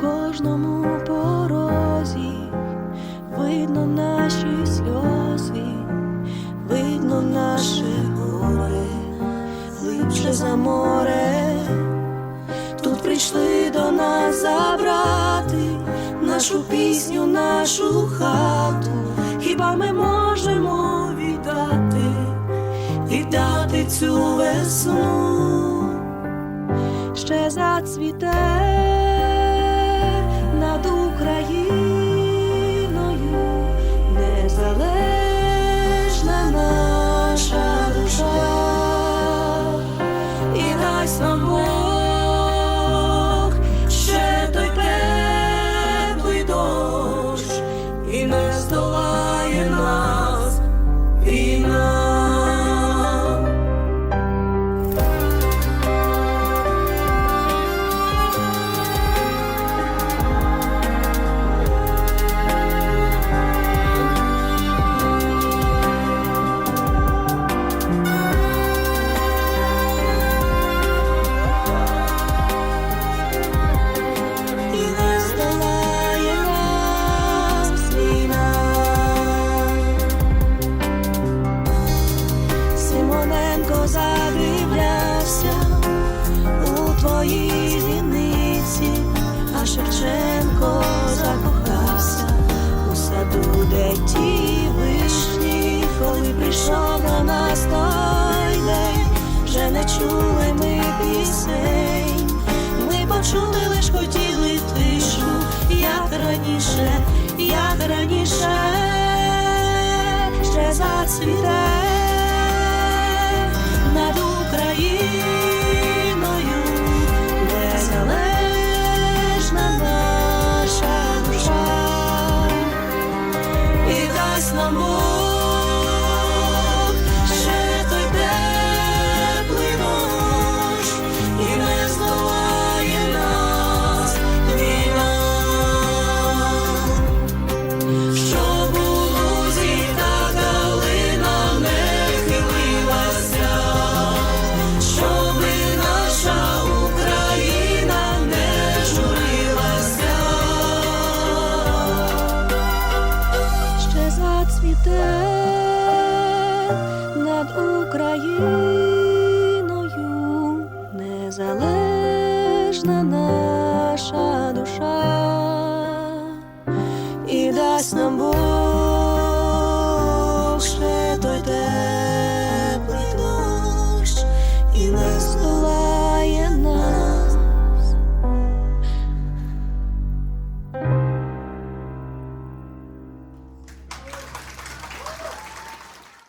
кожному порозі, видно наші сльози, видно наше горе, глибше за море. Тут прийшли до нас забрати нашу пісню, нашу хату. Хіба ми можемо віддати, віддати цю весну? ще зацвіте Симоненко задивлявся у твоїй зіниці, а Шевченко закохався. У саду, де ті вишні, коли прийшов на нас той день, вже не чули ми пісень. Ми почули лиш хотіли тишу, як раніше, як раніше, ще зацвіте ніжна наша душа і дасть нам Бог ще той теплий дощ і нас.